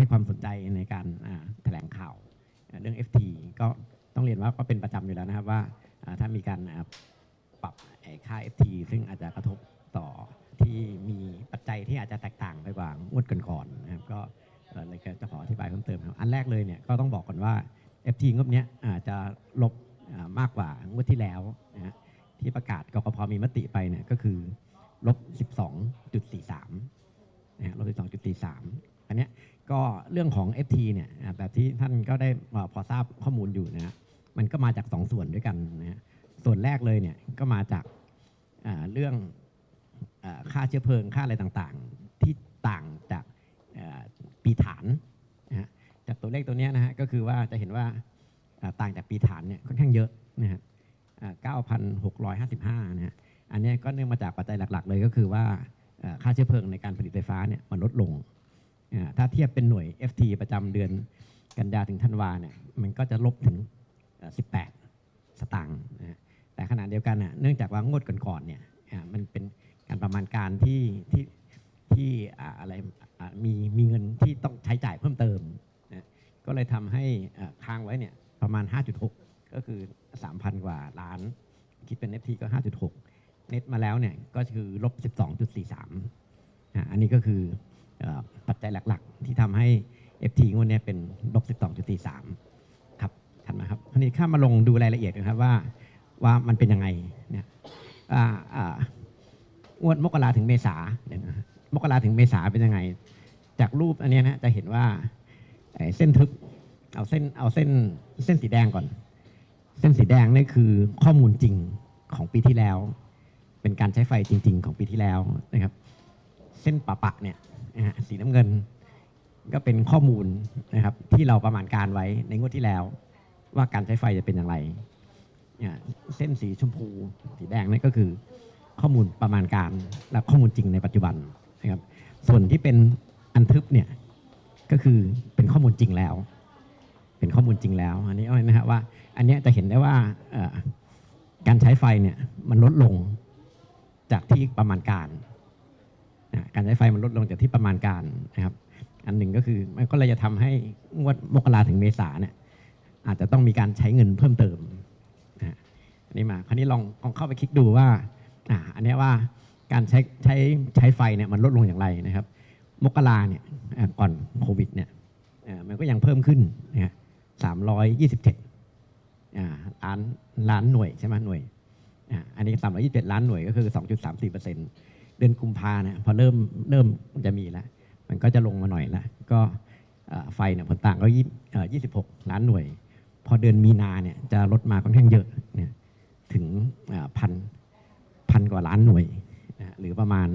ให้ความสนใจในการแถลงข่าวเรื่อง FT ก็ต้องเรียนว่าก็เป็นประจำอยู่แล้วนะครับว่าถ้ามีการปรับค่า FT ซึ่งอาจจะกระทบต่อที่มีปัจจัยที่อาจจะแตกต่างไปกว่างวดก่อนๆนะครับก็เลยจะขออธิบายเพิ่มเติมครับอันแรกเลยเนี่ยก็ต้องบอกก่อนว่า FT งบเนี้ยอาจจะลบมากกว่างวดที่แล้วนะที่ประกาศกกพมีมติไปเนี่ยก็คือลบ 12.43นะฮะลบ 12.43 อันนี้ก็เรื่องของ FT เนี่ยแบบที่ท่านก็ได้พอทราบข้อมูลอยู่นะมันก็มาจาก2ส่วนด้วยกันนะฮะส่วนแรกเลยเนี่ยก็มาจากเรื่องค่าเชื้อเพลิงค่าอะไรต่างๆ ที่ต่างจากปีฐานนะฮะจากตัวเลขตัวนี้นะฮะก็คือว่าจะเห็นว่าต่างจากปีฐานเนี่ยค่อนข้างเยอะนะฮะอ่า9,655นะฮะอันนี้ก็เนื่องมาจากปัจจัยหลัก ๆ เลยก็คือว่าค่าเชื้อเพลิงในการผลิตไฟฟ้าเนี่ยมันลดลง ถ้าเทียบเป็นหน่วย FT ประจำเดือนกันยาถึงธันวาเนี่ยมันก็จะลบถึง 18 สตางค์นะฮะแต่ขณะเดียวกันน่ะเนื่องจากว่างวดก่อนๆเนี่ยอ่ามันเป็นการประมาณการที่ที่ที่อะไรมีมีเงินที่ต้องใช้จ่ายเพิ่มเติมนะก็เลยทำให้ค้างไว้เนี่ยประมาณ 5.6 ก็คือ 3,000 กว่าล้าน คิดเป็น FT ก็ 5.6 เน็ตมาแล้วเนี่ยก็คือลบ 12.43อ่าอันนี้ก็คือ ปัจจัยหลักๆ ที่ทำให้ FT งวดนี้เป็นลบ 12.43 ครับถัดมาครับทีนี้ข้ามมาลงดูรายละเอียดนะครับว่าว่ามันเป็นยังไงเนี่ยอ่าอ่างวดมกราถึงเมษาเดี๋ยนะมกราถึงเมษาเป็นยังไง จากรูปอันนี้นะจะเห็นว่าเส้นทึบเอาเส้นเอาเส้นเส้นสีแดงก่อน เส้นสีแดงนี่คือข้อมูลจริงของปีที่แล้ว เป็นการใช้ไฟจริง ๆ ของปีที่แล้วนะครับ เส้นปะปะเนี่ย สีน้ำเงิน ก็เป็นข้อมูลนะครับที่เราประมาณการไว้ในงวดที่แล้ว ว่าการใช้ไฟจะเป็นอย่างไรเส้นสีชมพูสีแดงนี่ก็คือข้อมูลประมาณการและข้อมูลจริงในปัจจุบันนะครับส่วนที่เป็นอันทึบเนี่ยก็คือเป็นข้อมูลจริงแล้ว เป็นข้อมูลจริงแล้ว อันนี้นะฮะว่า อันนี้จะเห็นได้ว่าการใช้ไฟเนี่ยมันลดลงจากที่ประมาณการ การใช้ไฟมันลดลงจากที่ประมาณการนะครับ อันหนึ่งก็คือมันก็เลยจะทำให้งวดมกราถึงเมษาเนี่ยอาจจะต้องมีการใช้เงินเพิ่มเติมนะอันนี้มาคราวนี้ลองลองเข้าไปคลิกดูว่าอ่าอันนี้ว่าการใช้ใช้ใช้ไฟเนี่ยมันลดลงอย่างไรนะครับ มกราเนี่ยก่อนโควิดเนี่ยมันก็ยังเพิ่มขึ้นนะสามร้อยยี่สิบเจ็ดล้านล้านหน่วยใช่ไหมหน่วยอันนี้สามร้อยยี่สิบเจ็ดล้านหน่วยก็คือสองจุดสามสี่เปอร์เซ็นต์ เดือนกุมภาเนี่ยพอเริ่มเริ่มจะมีแล้วมันก็จะลงมาหน่อยละก็ไฟเนี่ยผลต่างก็ยี่ยี่สิบหกล้านหน่วย พอเดือนมีนาเนี่ยจะลดมาค่อนข้างเยอะเนี่ยถึงพันพันกว่าล้านหน่วยนะหรือประมาณ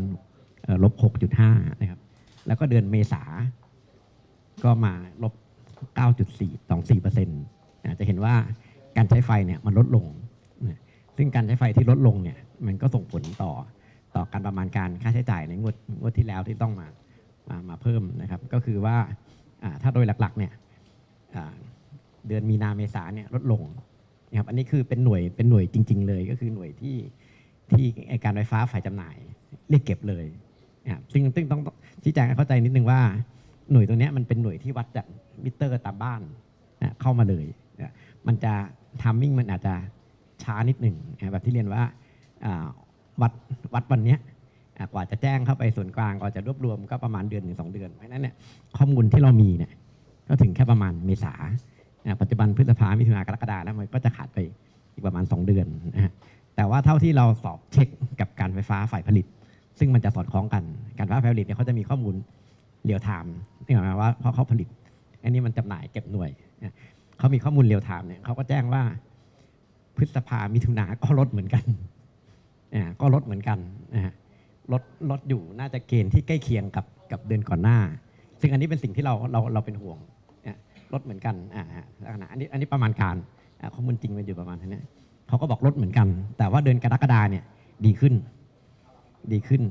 ลบหกจุดห้านะครับแล้วก็เดือนเมษาก็มาลบเก้าจุดสี่สองสี่เปอร์เซ็นต์จะเห็นว่าการใช้ไฟเนี่ยมันลดลง ซึ่งการใช้ไฟที่ลดลงเนี่ยมันก็ส่งผลต่อ ต่อการประมาณการค่าใช้จ่ายในงวดงวดที่แล้วที่ต้องมามามาเพิ่มนะครับ ก็คือว่าถ้าโดยหลักๆเนี่ยเดือนมีนาเมษาเนี่ยลดลงนะครับอันนี้คือเป็นหน่วยเป็นหน่วยจริง ๆ เลยก็คือหน่วยที่ที่การไฟฟ้าฝ่ายจำหน่ายเรียกเก็บเลยนะครับซึ่งซึ่งต้องชี้แจงให้เข้าใจนิดนึงว่าหน่วยตัวนี้มันเป็นหน่วยที่วัดจากมิเตอร์ตามบ้านนะเข้ามาเลยนะมันจะทามมิ่งมันอาจจะช้านิดหนึ่งนะแบบที่เรียนว่า วัดวัดวันนี้กว่าจะแจ้งเข้าไปส่วนกลางกว่าจะรวบรวมก็ประมาณเดือนถึงสองเดือนเพราะฉะนั้นเนี่ยข้อมูลที่เรามีเนี่ยก็ถึงแค่ประมาณเมษาปัจจุบันพฤษภามิถุนากรกฎาแล้วมันก็จะขาดไปอีกประมาณ 2 เดือนนะฮะแต่ว่าเท่าที่เราสอบเช็คกับการไฟฟ้าฝ่ายผลิต ซึ่งมันจะสอดคล้องกันการไฟฟ้าฝ่ายผลิตเนี่ยเขาจะมีข้อมูลเรียลไทม์นี่หมายความว่าเพราะเขาผลิต อันนี้มันจำหน่ายเก็บหน่วยเขามีข้อมูลเรียลไทม์เนี่ยเขาก็แจ้งว่าพฤษภามิถุนาก็ลดเหมือนกัน ก็ลดเหมือนกันนะฮะลดลดอยู่น่าจะเกณฑ์ที่ใกล้เคียงกับกับเดือนก่อนหน้า ซึ่งอันนี้เป็นสิ่งที่เราเราเราเป็นห่วงลดเหมือนกันลักษณะอันนี้อันนี้ประมาณการข้อมูลจริงมันอยู่ประมาณเท่านี้เขาก็บอกลดเหมือนกัน แต่ว่าเดือนกรกฎาเนี่ยดีขึ้น ดีขึ้น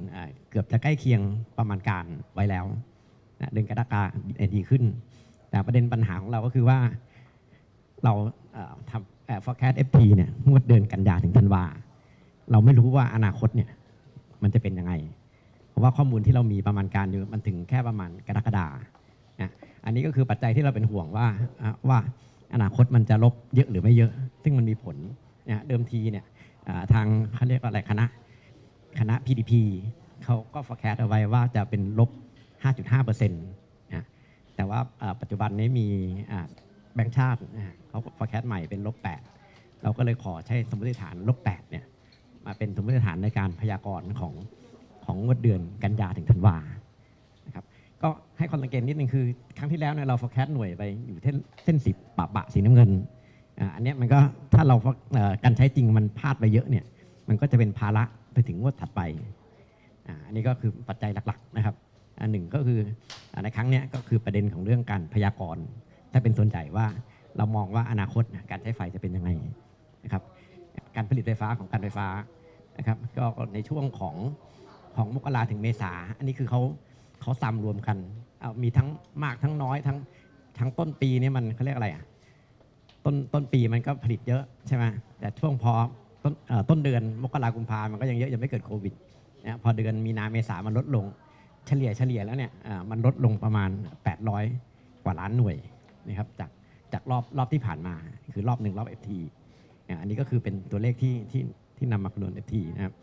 เกือบจะใกล้เคียงประมาณการไว้แล้วเดือนกรกฎาดีขึ้น แต่ประเด็นปัญหาของเราก็คือว่าเราทำเอ่อ forecast FT เนี่ยงวดเดือนกันยาถึงธันวา เราไม่รู้ว่าอนาคตเนี่ยมันจะเป็นยังไง เพราะว่าข้อมูลที่เรามีประมาณการอยู่มันถึงแค่ประมาณกรกฎานะอันนี้ก็คือปัจจัยที่เราเป็นห่วงว่าว่าอนาคตมันจะลบเยอะหรือไม่เยอะ ซึ่งมันมีผลนะเดิมทีเนี่ยทางเขาเรียกว่าอะไรคณะคณะ PDP เขาก็ forecast เอาไว้ว่าจะเป็นลบ 5.5%นะแต่ว่าปัจจุบันนี้มีแบงก์ชาติเขา forecast ใหม่เป็นลบ 8 เราก็เลยขอใช้สมมติฐานลบ 8 เนี่ย มาเป็นสมมติฐานในการพยากรณ์ของของงวดเดือนกันยาถึงธันวานะครับก็ให้ความสังเกตนิดนึงคือ ครั้งที่แล้วเนี่ยเรา forecast หน่วยไปอยู่เส้นเส้นสีปะปะสีน้ำเงินอ่าอันเนี้ยมันก็ถ้าเราเอ่อการใช้จริงมันพลาดไปเยอะเนี่ยมันก็จะเป็นภาระไปถึงงวดถัดไปอ่าอันนี้ก็คือปัจจัยหลักๆนะครับอันหนึ่งก็คืออ่าในครั้งเนี้ยก็คือประเด็นของเรื่องการพยากรณ์ถ้าเป็นส่วนใหญ่ว่าเรามองว่าอนาคตการใช้ไฟจะเป็นยังไงนะครับ การผลิตไฟฟ้าของการไฟฟ้านะครับก็ในช่วงของของมกราถึงเมษาอันนี้คือเขาเขาซ้ำรวมกันเอามีทั้งมากทั้งน้อยทั้งทั้งต้นปีนี่มันเขาเรียกอะไรอะต้นต้นปีมันก็ผลิตเยอะใช่ไหมแต่ช่วงพอต้นเอ่อต้นเดือนมกรากุมภามันก็ยังเยอะยังไม่เกิดโควิดนะพอเดือนมีนาเมษามันลดลง เฉลี่ยเฉลี่ยแล้วเนี่ยมันลดลงประมาณ 800 กว่าล้านหน่วยนะครับจากจากรอบรอบที่ผ่านมาคือรอบหนึ่งรอบ FT อันนี้ก็คือเป็นตัวเลขที่ที่ที่นำมาคำนวณ FT นะครับ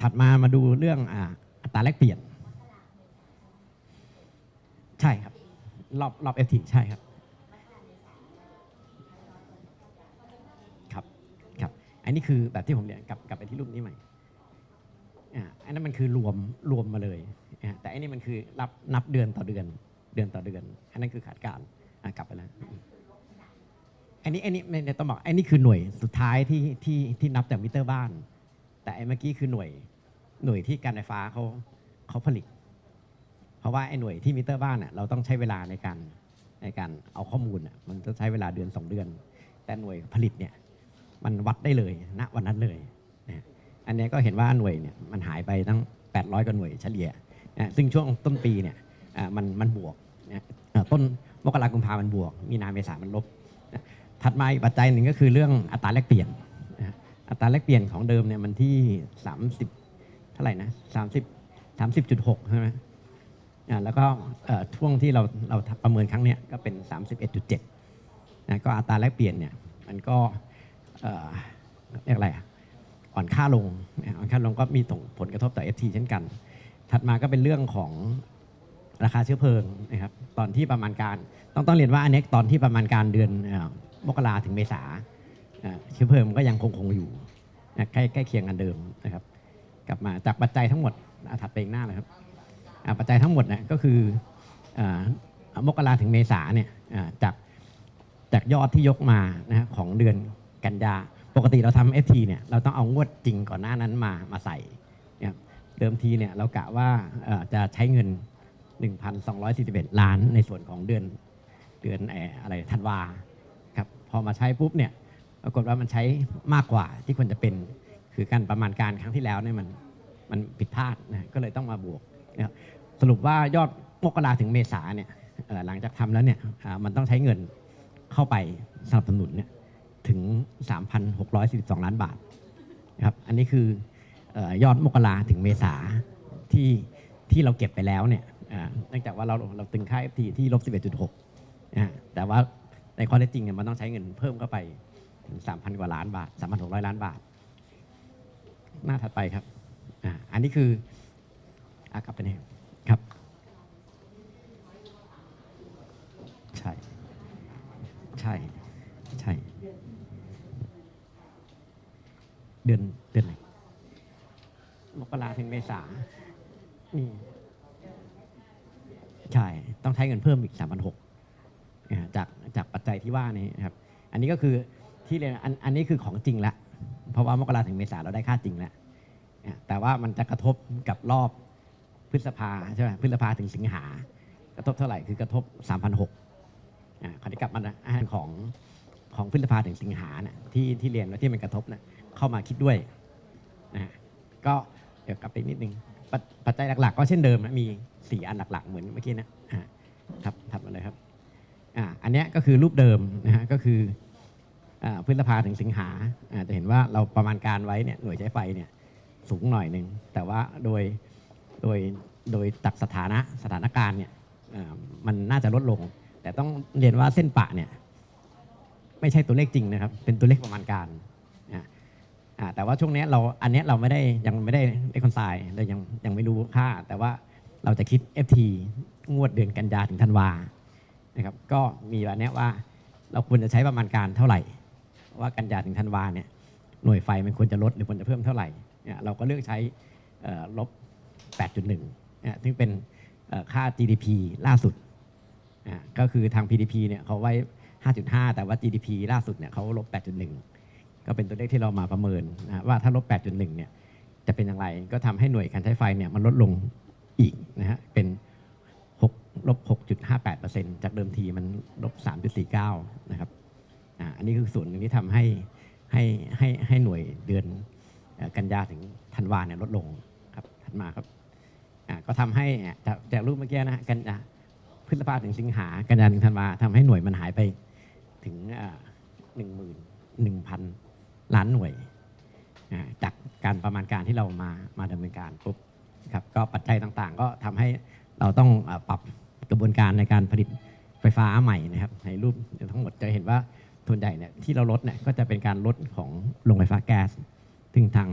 ถัดมามาดูเรื่องอ่าอัตราแลกเปลี่ยน ใช่ครับ รอบรอบ FT ใช่ครับครับครับ อันนี้คือแบบที่ผมเรียนกลับกลับไปที่รูปนี้ใหม่อ่าอันนั้นมันคือรวมรวมมาเลยอ่าแต่อันนี้มันคือรับนับเดือนต่อเดือนเดือนต่อเดือน อันนั้นคือขาดการอ่ากลับไปแล้ว อันนี้อันนี้ไม่ไม่ต้องบอกอันนี้คือหน่วยสุดท้ายที่ที่ที่นับจากมิเตอร์บ้าน แต่ไอ้เมื่อกี้คือหน่วยหน่วยที่การไฟฟ้าเขาเขาผลิต เพราะว่าไอ้หน่วยที่มิเตอร์บ้านน่ะเราต้องใช้เวลาในการในการเอาข้อมูลน่ะมันจะใช้เวลาเดือน 2 เดือน แต่หน่วยผลิตเนี่ยมันวัดได้เลยณวันนั้นเลยนะอันนี้ก็เห็นว่าหน่วยเนี่ยมันหายไปตั้ง 800กว่าหน่วยเฉลี่ยนะซึ่งช่วงต้นปีเนี่ยมันมันบวกนะต้นมกราคมกุมภามันบวก มีนาเมษามันลบ ถัดมาอีกปัจจัยหนึ่งก็คือเรื่องอัตราแลกเปลี่ยน อัตราแลกเปลี่ยนของเดิมเนี่ยมันที่ 30 เท่าไหร่นะ30 30.6 ใช่ไหมแล้วก็ช่วงที่เราเราประเมินครั้งเนี้ยก็เป็น 31.7นะก็อัตราแลกเปลี่ยนเนี่ยมันก็เอ่อเรียกอะไรอ่อนค่าลงอ่อนค่าลงก็มีส่งผลกระทบต่อ FT เช่นกัน ถัดมาก็เป็นเรื่องของราคาเชื้อเพลิงนะครับตอนที่ประมาณการ ต้องต้องเรียนว่าอันนี้ตอนที่ประมาณการเดือน มกราถึงเมษาเชื้อเพลิงมันก็ยังคงคงอยู่ใกล้ใกล้เคียงกันเดิมนะครับ กลับมาจากปัจจัยทั้งหมดอะถัดไปอีกหน้าเลยครับปัจจัยทั้งหมดเนี่ยก็คืออมกราถึงเมษาเนี่ยจากจากยอดที่ยกมานะฮะของเดือนกันยาปกติเราทำ FT เนี่ยเราต้องเอางวดจริงก่อนหน้านั้นมามาใส่เนี่ยเดิมทีเนี่ยเรากะว่าจะใช้เงิน 1,241 ล้านในส่วนของเดือนเดือนเอ่อะไรธันวา อมาใช้ปุ๊บเนี่ยปรากฏว่ามันใช้มากกว่าที่ควรจะเป็นคือการประมาณการครั้งที่แล้วเนี่ยมันมันผิดพลาดนะก็เลยต้องมาบวกนะครับสรุปว่ายอดมกราถึงเมษาเนี่ยหลังจากทำแล้วเนี่ยมันต้องใช้เงินเข้าไปสนับสนุนเนี่ยถึง 3,642 ล้านบาทนะครับอันนี้คืออยอดมกราถึงเมษาที่ที่เราเก็บไปแล้วเนี่ยเนื่องจากว่าเราเราตึงค่า FT ที่ลบ 11.6นะฮะแต่ว่า ในข้อเท็จจริงเนี่ยมันต้องใช้เงินเพิ่มเข้าไปถึง 3,000 กว่าล้านบาท 3,600 ล้านบาท หน้าถัดไปครับอ่าอันนี้คืออะกลับไปนี่ครับ ใช่ ใช่ ใช่ เดือนเดือนไหนมกราถึงเมษานี่ใช่ ต้องใช้เงินเพิ่มอีกสามพันหก จากจากปัจจัยที่ว่านี่นะครับ อันนี้ก็คือที่เรียนอันอันนี้คือของจริงละ เพราะว่ามกราถึงเมษาเราได้ค่าจริงแล้วอะแต่ว่ามันจะกระทบกับรอบพฤษภาใช่ไหมพฤษภาถึงสิงหากระทบเท่าไหร่คือกระทบ 3,600อ่าคราวนี้กลับมาอาหารของของพฤษภาถึงสิงหานะที่ที่เรียนแล้วที่มันกระทบนะเข้ามาคิดด้วยนะฮะก็เดี๋ยวกลับไปนิดนึงปปัจจัยหลักๆ ก็เช่นเดิมนะมี 4 อันหลักๆ เหมือนเมื่อกี้นะครับถัดมาเลยครับ อ่าอันนี้ก็คือรูปเดิมนะฮะก็คืออ่าพฤษภาถึงสิงหาอ่าจะเห็นว่าเราประมาณการไว้เนี่ยหน่วยใช้ไฟเนี่ยสูงหน่อยหนึ่งแต่ว่าโดยโดยโดยจากสถานะสถานการณ์เนี่ยอ่อมันน่าจะลดลง แต่ต้องเรียนว่าเส้นปะเนี่ยไม่ใช่ตัวเลขจริงนะครับ เป็นตัวเลขประมาณการอะอ่าแต่ว่าช่วงนี้เราอันนี้เราไม่ได้ยังไม่ได้ได้คอนไซน์เรายังยังไม่รู้ค่า แต่ว่าเราจะคิด FT งวดเดือนกันยาถึงธันวา นะครับก็มีวันนี้ว่าเราควรจะใช้ประมาณการเท่าไหร่ ว่ากันยาถึงธันวาเนี่ยหน่วยไฟมันควรจะลดหรือควรจะเพิ่มเท่าไหร่เนี่ยเราก็เลือกใช้ลบ 8.1เนี่ยซึ่งเป็นค่า GDP ล่าสุดก็คือทาง PDP เนี่ยเขาไว้ 5.5 แต่ว่า GDP ล่าสุดเนี่ยเขาลบ 8.1 ก็เป็นตัวเลขที่เรามาประเมินนะว่าถ้าลบ 8.1 เนี่ยจะเป็นอย่างไร ก็ทำให้หน่วยการใช้ไฟเนี่ยมันลดลงอีกนะฮะเป็น ลบ 6.58%จากเดิมทีมันลบ 3.49 นะครับอันนี้คือส่วนหนึ่งที่ทำให้ให้ให้ให้หน่วยเดือนกันยาถึงธันวาเนี่ยลดลงครับถัดมาครับก็ทำให้จากจากรูปเมื่อกี้นะฮะกันยาพฤษภาถึงสิงหากันยาถึงธันวาทำให้หน่วยมันหายไปถึงหนึ่งหมื่นหนึ่งพันล้านหน่วยจากการประมาณการที่เรามามาดำเนินการปุ๊บครับก็ปัจจัยต่างๆ ก็ทำให้เราต้องปรับ กระบวนการในการผลิตไฟฟ้าใหม่นะครับในรูปทั้งหมดจะเห็นว่าส่วนใหญ่เนี่ยที่เราลดเนี่ยก็จะเป็นการลดของโรงไฟฟ้าแก๊สซึ่งทาง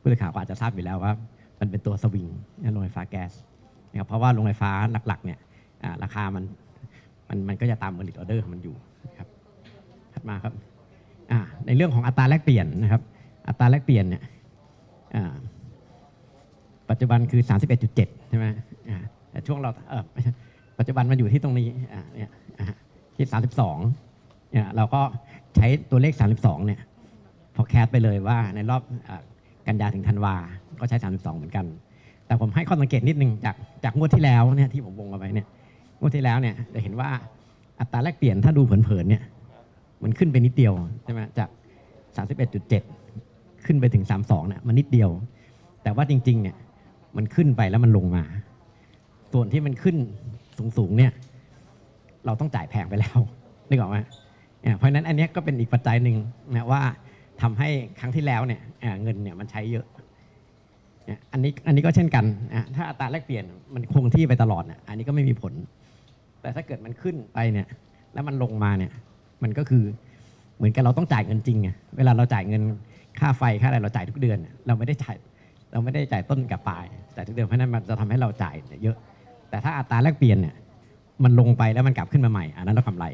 ผู้สื่อข่าวก็อาจจะทราบอยู่แล้วว่า มันเป็นตัวสวิงโรงไฟฟ้าแก๊สนะครับเพราะว่าโรงไฟฟ้าหลักๆเนี่ยราคามันมันมันก็จะตามผลิตออเดอร์ของมันอยู่นะครับถัดมาครับในเรื่องของอัตราแลกเปลี่ยนนะครับ อัตราแลกเปลี่ยนเนี่ยปัจจุบันคือ 31.7 ใช่ไหมแต่ช่วงเราเออไม่ใช่ ปัจจุบันมันอยู่ที่ตรงนี้อ่าเนี่ยอ่าที่32เนี่ยเราก็ใช้ตัวเลข32เนี่ยพอแคสไปเลยว่าในรอบอ่ากันยาถึงธันวา ก็ใช้32เหมือนกัน แต่ผมให้ข้อสังเกตนิดนึงจากจากงวดที่แล้วเนี่ยที่ผมวงเอาไว้เนี่ยงวดที่แล้วเนี่ยจะเห็นว่าอัตราแลกเปลี่ยนถ้าดูเผินๆเนี่ยมันขึ้นไปนิดเดียวใช่ไหมจาก 31.7 ขึ้นไปถึง 32เนี่ยมันนิดเดียว แต่ว่าจริงๆเนี่ยมันขึ้นไปแล้วมันลงมา ส่วนที่มันขึ้น สูงๆเนี่ยเราต้องจ่ายแพงไปแล้วนึกออกไหมเนี่ยเพราะฉะนั้นอันนี้ก็เป็นอีกปัจจัยหนึ่งนะว่าทำให้ครั้งที่แล้วเนี่ยเงินเนี่ยมันใช้เยอะเนี่ยอันนี้อันนี้ก็เช่นกันนะถ้าอัตราแลกเปลี่ยนมันคงที่ไปตลอดอันนี้ก็ไม่มีผล แต่ถ้าเกิดมันขึ้นไปเนี่ยแล้วมันลงมาเนี่ยมันก็คือเหมือนกับเราต้องจ่ายเงินจริงไงเวลาเราจ่ายเงินค่าไฟค่าอะไรเราจ่ายทุกเดือน เราไม่ได้จ่ายเราไม่ได้จ่ายต้นกับปลายจ่ายทุกเดือนเพราะฉะนั้นมันจะทำให้เราจ่ายเยอะ แต่ถ้าอัตราแลกเปลี่ยนเนี่ยมันลงไปแล้วมันกลับขึ้นมาใหม่ อันนั้นเรากำไร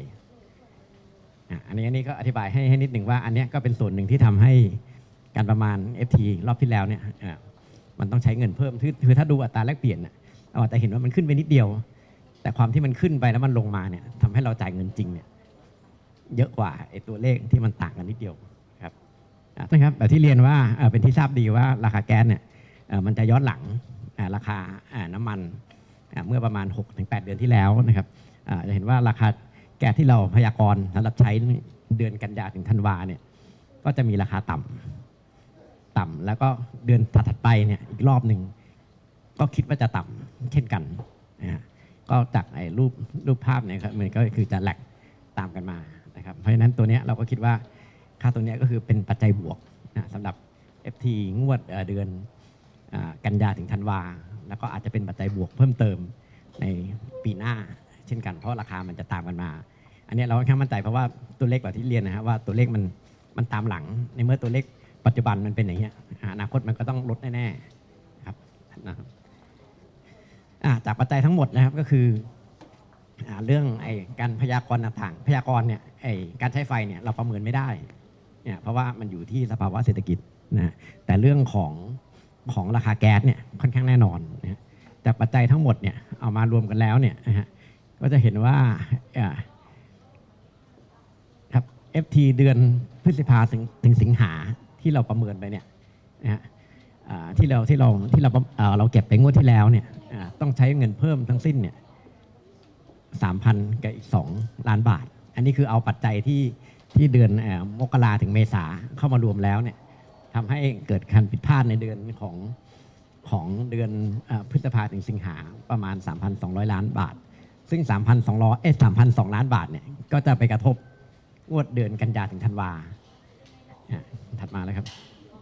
อะอันนี้อันนี้ก็อธิบายให้ให้นิดหนึ่งว่าอันนี้ก็เป็นส่วนหนึ่งที่ทำให้การประมาณ FT รอบที่แล้วเนี่ยมันต้องใช้เงินเพิ่มคือถ้าดูอัตราแลกเปลี่ยนน่ะเราอาจจะเห็นว่ามันขึ้นไปนิดเดียว แต่ความที่มันขึ้นไปแล้วมันลงมาเนี่ยทำให้เราจ่ายเงินจริงเนี่ยเยอะกว่าไอ้ตัวเลขที่มันต่างกันนิดเดียวครับนะครับแบบที่เรียนว่าเป็นที่ทราบดีว่าราคาแก๊สเนี่ยมันจะย้อนหลังราคาน้ำมัน เมื่อประมาณ 6-8 เดือนที่แล้วนะครับจะเห็นว่าราคาแก๊สที่เราพยากรณ์สำหรับใช้เดือนกันยาถึงธันวาเนี่ยก็จะมีราคาต่ำต่ำแล้วก็เดือนถัดๆไปเนี่ยอีกรอบหนึ่งก็คิดว่าจะต่ำเช่นกันนะฮะก็จากไอ้รูปรูปภาพเนี่ยครับมันก็คือจะแหลกตามกันมานะครับเพราะฉะนั้นตัวเนี้ยเราก็คิดว่าค่าตัวเนี้ยก็คือเป็นปัจจัยบวกนะสำหรับ FT งวดเดือนอกันยาถึงธันวา แล้วก็อาจจะเป็นปัจจัยบวกเพิ่มเติมในปีหน้า เช่นกันเพราะราคามันจะตามกันมา อันนี้เราค่อนข้างมั่นใจเพราะว่าตัวเลขแบบที่เรียนนะฮะว่าตัวเลขมันมันตามหลังในเมื่อตัวเลขปัจจุบันมันเป็นอย่างเงี้ยอนาคตมันก็ต้องลดแน่ๆครับนะครับจากปัจจัยทั้งหมดนะครับก็คืออเรื่องไอ้การพยากรณ์ต่างๆ พยากรณ์เนี่ยไอ้การใช้ไฟเนี่ยเราประเมินไม่ได้เนี่ยเพราะว่ามันอยู่ที่สภาวะเศรษฐกิจนะแต่เรื่องของของราคาแก๊สเนี่ยค่อนข้างแน่นอน จากปัจจัยทั้งหมดเนี่ยเอามารวมกันแล้วเนี่ยนะฮะก็จะเห็นว่าครับ FT เดือนพฤษภาถึงถึงสิงหาที่เราประเมินไปเนี่ยนะฮะที่เราที่เราที่เราเออเราเก็บไปงวดที่แล้วเนี่ยต้องใช้เงินเพิ่มทั้งสิ้นเนี่ยสามพันกับอีกสองล้านบาท อันนี้คือเอาปัจจัยที่ที่เดือนอมกราถึงเมษาเข้ามารวมแล้วเนี่ยทำให้เกิดการผิดพลาดในเดือนของ ของเดือนอพฤษภาถึงสิงหาประมาณ 3,200 ล้านบาท ซึ่ง 3,200 เอ๊ะ3,200ล้านบาทเนี่ยก็จะไปกระทบงวดเดือนกันยาถึงธันวาถัดมาเลยครับ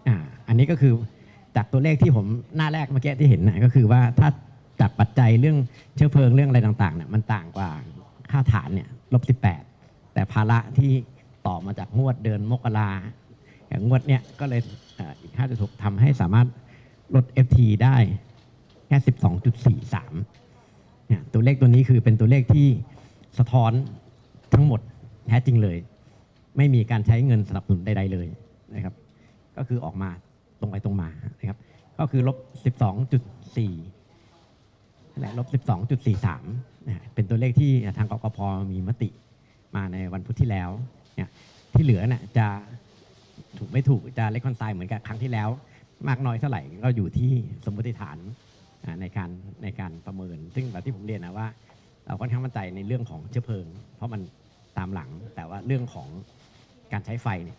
ออันนี้ก็คือจากตัวเลขที่ผมหน้าแรกเมื่อกี้ที่เห็นนะก็คือว่าถ้าจากปัจจัยเรื่องเชื้อเพลิงเรื่องอะไรต่างๆเนี่ยมันต่างกว่าค่าฐานเนี่ยลบสิบแปดแต่ภาระที่ต่อมาจากงวดเดือนมกราอย่างงวดเนี่ยก็เลยเอ่ออีก5.6ทำให้สามารถ ลด FT ได้แค่ 12.43เนี่ยตัวเลขตัวนี้คือเป็นตัวเลขที่สะท้อนทั้งหมดแท้จริงเลย ไม่มีการใช้เงินสนับสนุนใด ๆ เลยนะครับ ก็คือออกมาตรงไปตรงมานะครับ ก็คือลบ 12.4และลบ 12.43นะเป็นตัวเลขที่ทางกกพมีมติมาในวันพุธที่แล้วเนี่ยที่เหลือเนี่ยจะถูกไม่ถูกจะเลคคอนไซเหมือนกับครั้งที่แล้ว มากน้อยเท่าไหร่ก็อยู่ที่สมมติฐานในการในการประเมิน ซึ่งแบบที่ผมเรียนนะว่า เราค่อนข้างมั่นใจในเรื่องของเชื้อเพลิง เพราะมันตามหลังแต่ว่าเรื่องของการใช้ไฟเนี่ย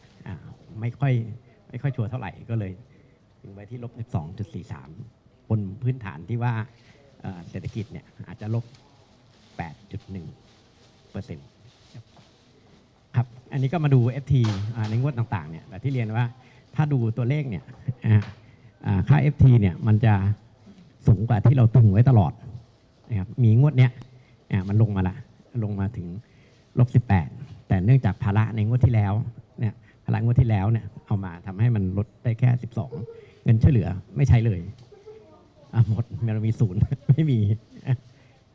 ไม่ค่อยไม่ค่อยชัวร์เท่าไหร่ก็เลยถึงไปที่ลบ 12.43 บนพื้นฐานที่ว่าเศรษฐกิจเนี่ยอาจจะลบ 8.1เปอร์เซ็นต์ครับ อันนี้ก็มาดู FT ในงวดต่างๆเนี่ยแบบที่เรียนว่า ถ้าดูตัวเลขเนี่ยอ่าอ่าค่า FT เนี่ยมันจะสูงกว่าที่เราตึงไว้ตลอดนะครับมีงวดเนี้ยมันลงมาละลงมาถึงลบ18 แต่เนื่องจากภาระในงวดที่แล้วเนี่ยภาระงวดที่แล้วเนี่ยเอามาทำให้มันลดได้แค่ 12 เงินช่วยเหลือไม่ใช้เลยหมดมันมีศูนย์ไม่มี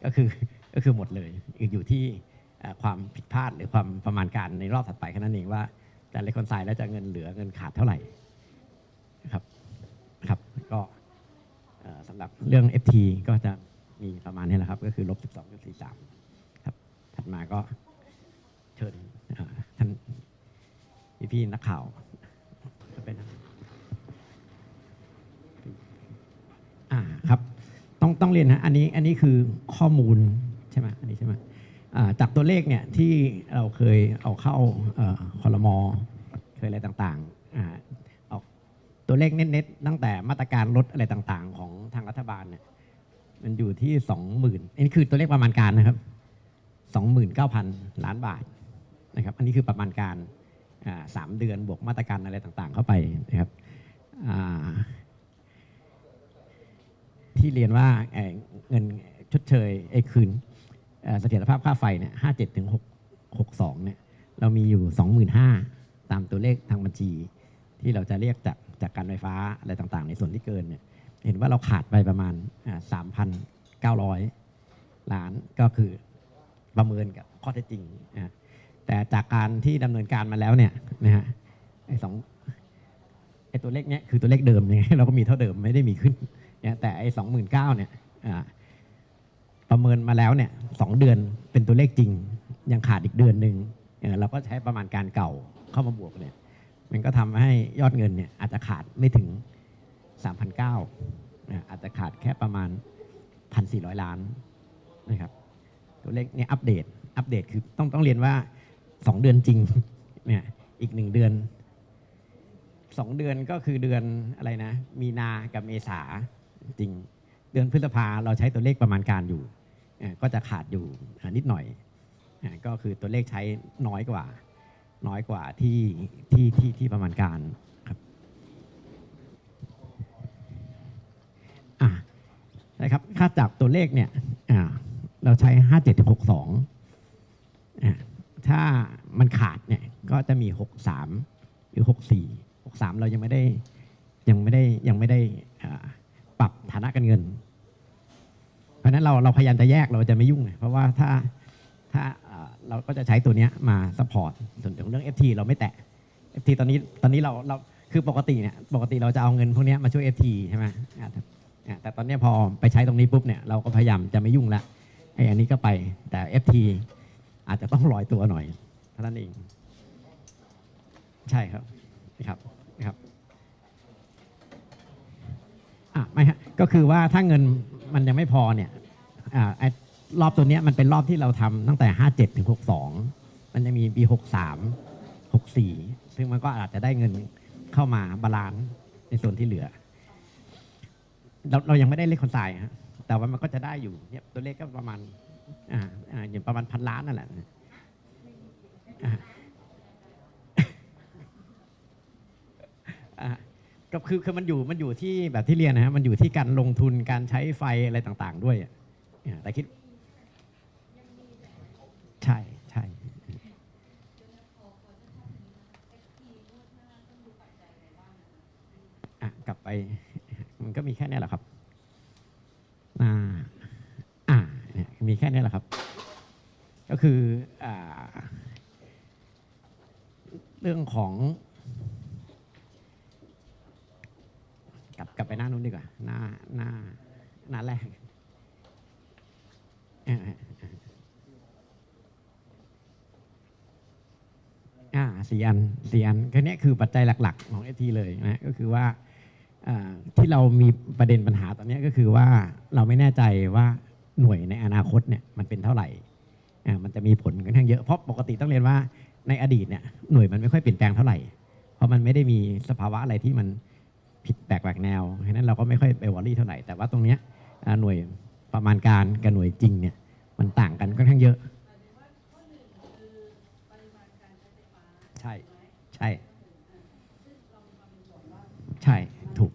ก็คือก็คือหมดเลยอยู่ที่ความผิดพลาดหรือความประมาณการในรอบถัดไปแค่นั้นเองว่า จะเลคอนไซแล้วจะเงินเหลือเงินขาดเท่าไหร่ครับครับก็สำหรับเรื่อง FT ก็จะมีประมาณนี้แหละครับ ก็คือลบ 12.43 ครับ ถัดมาก็เชิญท่านพี่นักข่าวจะเป็นอ่าครับ ต้องต้องเรียนนะอันนี้อันนี้คือข้อมูลใช่ไหมอันนี้ใช่ไหม จากตัวเลขเนี่ยที่เราเคยเอาเข้าเอ่อคอรมอเคยอะไรต่างๆาเอาตัวเลขเน็ตๆตั้งแต่มาตรการลดอะไรต่างๆ ของทางรัฐบาลเนี่ยมันอยู่ที่สองหมื่นอันนี้คือตัวเลขประมาณการนะครับสองหมื่นเก้าพันล้านบาทนะครับอันนี้คือประมาณการสามเดือนบวกมาตรการอะไรต่างๆ เข้าไปนะครับที่เรียนว่าเงินชดเชยไอ้คืน เสถียรภาพค่าไฟเนี่ยห้าเจ็ดถึงหกหกสองเนี่ยเรามีอยู่สองหมื่นห้าตามตัวเลขทางบัญชี ที่เราจะเรียกจากจากการไฟฟ้าอะไรต่างๆ ในส่วนที่เกินเนี่ยเห็นว่าเราขาดไปประมาณสามพันเก้าร้อยล้านก็คือประเมินกับข้อเท็จจริงนะฮะแต่จากการที่ดำเนินการมาแล้วเนี่ยนะฮะไอ้สองไอ้ตัวเลขเนี้ยคือตัวเลขเดิมเนี่ยเราก็มีเท่าเดิมไม่ได้มีขึ้นเนี่ยแต่ไอ้สองหมื่นเก้าเนี่ยอ่า ประเมินมาแล้วเนี่ยสองเดือนเป็นตัวเลขจริง ยังขาดอีกเดือนหนึ่งเเราก็ใช้ประมาณการเก่าเข้ามาบวกเนี่ยมันก็ทำให้ยอดเงินเนี่ยอาจจะขาดไม่ถึง3,900นะอาจจะขาดแค่ประมาณ 1,400 ล้านนะครับตัวเลขเนี่ยอัปเดตอัปเดตคือต้องต้องเรียนว่า 2 เดือนจริงเนี่ยอีกหนึ่งเดือนสองเดือนก็คือเดือนอะไรนะ มีนากับเมษาจริง เดือนพฤษภาเราใช้ตัวเลขประมาณการอยู่ ก็จะขาดอยู่นิดหน่อย ก็คือตัวเลขใช้น้อยกว่า น้อยกว่าที่ที่ที่ที่ประมาณการครับอะนะครับค่าจากตัวเลขเนี่ยอ่าเราใช้ห้าเจ็ดหกสองถ้ามันขาดเนี่ยก็จะมีหกสามหรือหกสี่หกสามเรายังไม่ได้ยังไม่ได้ยังไม่ได้ปรับฐานะการเงิน เพราะนั้นเราเราพยายามจะแยกเราจะไม่ยุ่งไงเพราะว่าถ้าถ้าเราก็จะใช้ตัวนี้มาซัพพอร์ตส่วนของเรื่อง FT เราไม่แตะ FT ตอนนี้ตอนนี้เราเราคือปกติเนี่ยปกติเราจะเอาเงินพวกนี้มาช่วย FT ใช่ไหมแต่ตอนนี้พอไปใช้ตรงนี้ปุ๊บเนี่ยเราก็พยายามจะไม่ยุ่งละไอ้อันนี้ก็ไปแต่ FT อาจจะต้องลอยตัวหน่อยเท่านั้นเอง ใช่ครับนะครับนะครับอะไม่ฮะก็คือว่าถ้าเงิน มันยังไม่พอเนี่ยอ่าไอ้รอบตัวเนี้ยมันเป็นรอบที่เราทำตั้งแต่ 57 ถึง 62 มันจะมีปี 63 64 ซึ่งมันก็อาจจะได้เงินเข้ามาบาลานซ์ในส่วนที่เหลือ เราเรายังไม่ได้เลขคอนไซน์ฮะแต่ว่ามันก็จะได้อยู่เนี่ยตัวเลขก็ประมาณอ่าอ่าอย่างประมาณพันล้านนั่นแหละอ่าอะ ก็คือคือมันอยู่มันอยู่ที่แบบที่เรียนนะฮะมันอยู่ที่การลงทุนการใช้ไฟอะไรต่างๆ ด้วยอะเนี่ยแต่คิด ใช่ใช่อะกลับไป มันก็มีแค่เนี้แหละครับอ่าอ่าเนี่ยมีแค่เนี้แหละครับ ก็คืออ่าเรื่องของ ลับกลับไปหน้านู้นดีกว่า หน้าหน้าหน้าแรกอ่าสี่อันสี่อันก็เนี้คือปัจจัยหลัก ๆ ของเอทีเลยนะก็คือว่าที่เรามีประเด็นปัญหาตอนนี้ก็คือว่าเราไม่แน่ใจว่าหน่วยในอนาคตเนี่ยมันเป็นเท่าไหร่อ่ามันจะมีผลค่อนข้งเยอะเพราะปกติต้องเรียนว่าในอดีตเนี่ยหน่วยมันไม่ค่อยเปลี่ยนแปลงเท่าไหร่ เพราะมันไม่ได้มีสภาวะอะไรที่มัน ผิดแปลกแหวกแนวเพราะฉะนั้นเราก็ไม่ค่อยไปวอรี่เท่าไหร่ แต่ว่าตรงเนี้ยหน่วยประมาณการกับหน่วยจริงเนี่ยมันต่างกันค่อนข้างเยอะ ใช่ใช่ ใช่ถูก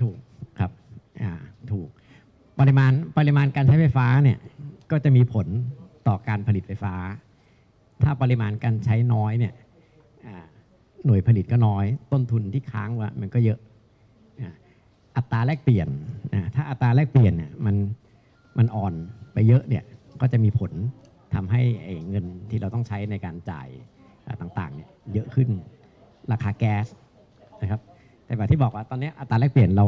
ถูกครับอ่าถูกปริมาณปริมาณการใช้ไฟฟ้าเนี่ยก็จะมีผลต่อการผลิตไฟฟ้า ถ้าปริมาณการใช้น้อยเนี่ยอ่า หน่วยผลิตก็น้อย ต้นทุนที่ค้างไว่ามันก็เยอะอัตราแลกเปลี่ยนถ้าอัตราแลกเปลี่ยนเนี่ยมันมันอ่อนไปเยอะเนี่ยก็จะมีผลทำให้เงินที่เราต้องใช้ในการจ่ายต่างๆเนี่ยเยอะขึ้นราคาแก๊สนะครับแต่แบบที่บอกว่าตอนนี้อัตราแลกเปลี่ยนเรา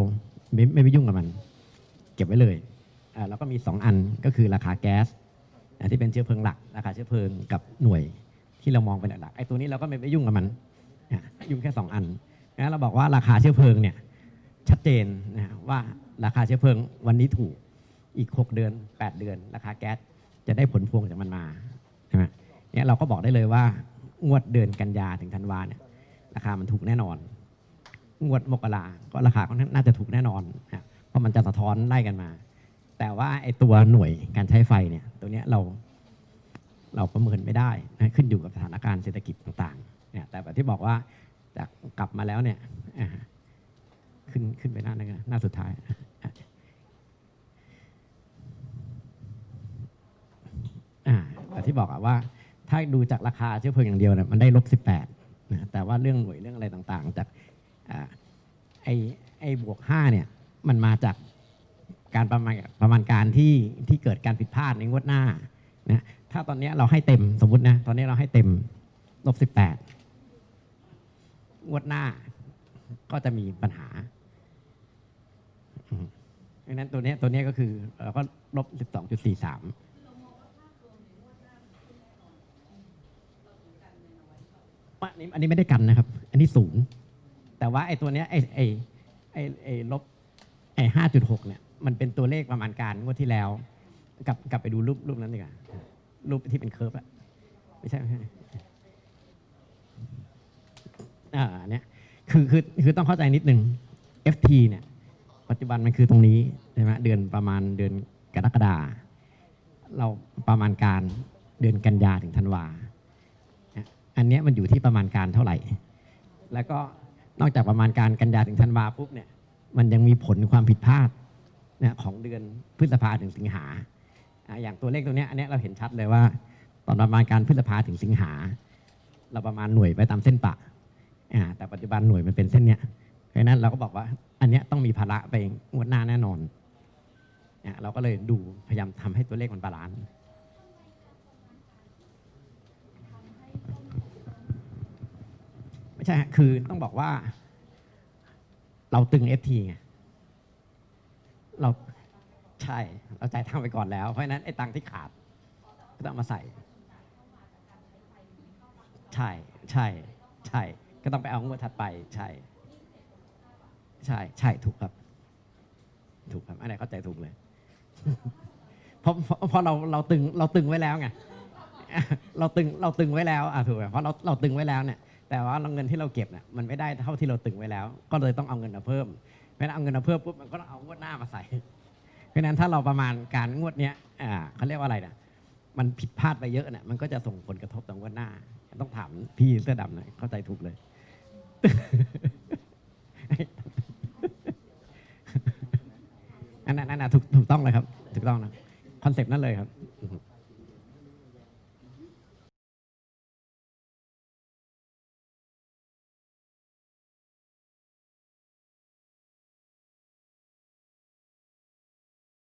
ไม่ไม่ไปยุ่งกับมัน เก็บไว้เลยอะแล้วก็มี 2 อันก็คือราคาแก๊สที่เป็นเชื้อเพลิงหลัก ราคาเชื้อเพลิงกับหน่วยที่เรามองเป็นหลักไอ้ตัวนี้เราก็ไม่ไปยุ่งกับมัน ยุ่งแค่ 2 อันนะเราบอกว่าราคาเชื้อเพลิงเนี่ยชัดเจนนะว่าราคาเชื้อเพลิงวันนี้ถูกอีก 6 เดือน 8 เดือน ราคาแก๊สจะได้ผลพวงจากมันมาใช่ไหมเนี่ยเราก็บอกได้เลยว่างวดเดือนกันยาถึงธันวาเนี่ยราคามันถูกแน่นอน งวดมกราก็ราคาก็น่าจะถูกแน่นอนนะเพราะมันจะสะท้อนไล่กันมา แต่ว่าไอ้ตัวหน่วยการใช้ไฟเนี่ยตัวเนี้ยเราเราประเมินไม่ได้นะขึ้นอยู่กับสถานการณ์เศรษฐกิจต่างๆ เนี่ยแต่แบบที่บอกว่าจากกลับมาแล้วเนี่ยขึ้นขึ้นไปหน้านั้นกันหน้าสุดท้าย แต่ที่บอกว่า ถ้าดูจากราคาเชื้อเพลิงอย่างเดียวเนี่ยมันได้ลบสิบแปดนะแต่ว่าเรื่องหน่วยเรื่องอะไรต่างๆ จากอ่าไอไอบวกห้าเนี่ยมันมาจากการประมาณประมาณการที่ที่เกิดการผิดพลาดในงวดหน้านะถ้าตอนนี้เราให้เต็มสมมตินะ ตอนนี้เราให้เต็มลบสิบแปด งวดหน้า ก็จะมีปัญหาดังนั้นตัวนี้ตัวนี้ก็คือเราก็ลบสิบสองจุดสี่สามอันนี้อันนี้ไม่ได้กันนะครับ อันนี้ศูนย์แต่ว่าไอ้ตัวเนี้ยไอ้ไอ้ไอ้ไอ้ลบไอ้ห้าจุดหกเนี่ย มันเป็นตัวเลขประมาณการงวดที่แล้ว กลับกลับไปดูรูปรูปนั้นดีกว่ารูปที่เป็นเคิร์ฟอะไม่ใช่ไม่ใช่ อ่าเนี่ยคือคือคือต้องเข้าใจนิดนึง FT เนี่ยปัจจุบันมันคือตรงนี้ใช่ไหมเดือนประมาณเดือนกรกฎาเราประมาณการเดือนกันยาถึงธันวาอันเนี้ยมันอยู่ที่ประมาณการเท่าไหร่ แล้วก็นอกจากประมาณการกันยาถึงธันวาปุ๊บเนี่ยมันยังมีผลความผิดพลาดนี่ยของเดือนพฤษภาถึงสิงหาอะอย่างตัวเลขตัวเนี้ยอันเนี้ยเราเห็นชัดเลยว่า ตอนประมาณการพฤษภาถึงสิงหา เราประมาณหน่วยไปตามเส้นปะ อ่าแต่ปัจจุบันหน่วยมันเป็นเส้นเนี้ยเพราะนั้นเราก็บอกว่า อันเนี้ยต้องมีภาระไปงวดหน้าแน่นอนเนี่ยเราก็เลยดูพยายามทำให้ตัวเลขมันบาลานซ์ไม่ใช่คือต้องบอกว่า เราตึง FT ไงเราใช่เราจ่ายตังไปก่อนแล้ว เพราะฉะนั้นไอ้ตังที่ขาดก็ต้องมาใส่ ใช่ใช่ใช่ ก็ต้องไปเอางวดถัดไปใช่ ใช่ใช่ถูกครับ ถูกครับอันไหนเข้าใจถูกเลยเพราะเพราะเราเราตึงเราตึงไว้แล้วไงเราตึงเราตึงไว้แล้วอะถูกไหมเพราะเราเราตึงไว้แล้วเนี่ยแต่ว่าเงินที่เราเก็บเนี่ยมันไม่ได้เท่าที่เราตึงไว้แล้ว ก็เลยต้องเอาเงินมาเพิ่มเพราะนั้นเอาเงินมาเพิ่มปุ๊บมันก็ต้องเอางวดหน้ามาใส่เพราะฉะนั้นถ้าเราประมาณการงวดเนี้ยอ่าเขาเรียกว่าอะไรนะมันผิดพลาดไปเยอะเนี่ยมันก็จะส่งผลกระทบต่องวดหน้า ต้องถามพี่เสื้อดำหน่อยเข้าใจถูกเลย อันนั้นอันนั้นถูกถูกต้องเลยครับ ถูกต้องนะคอนเซปต์นั่นเลยครับ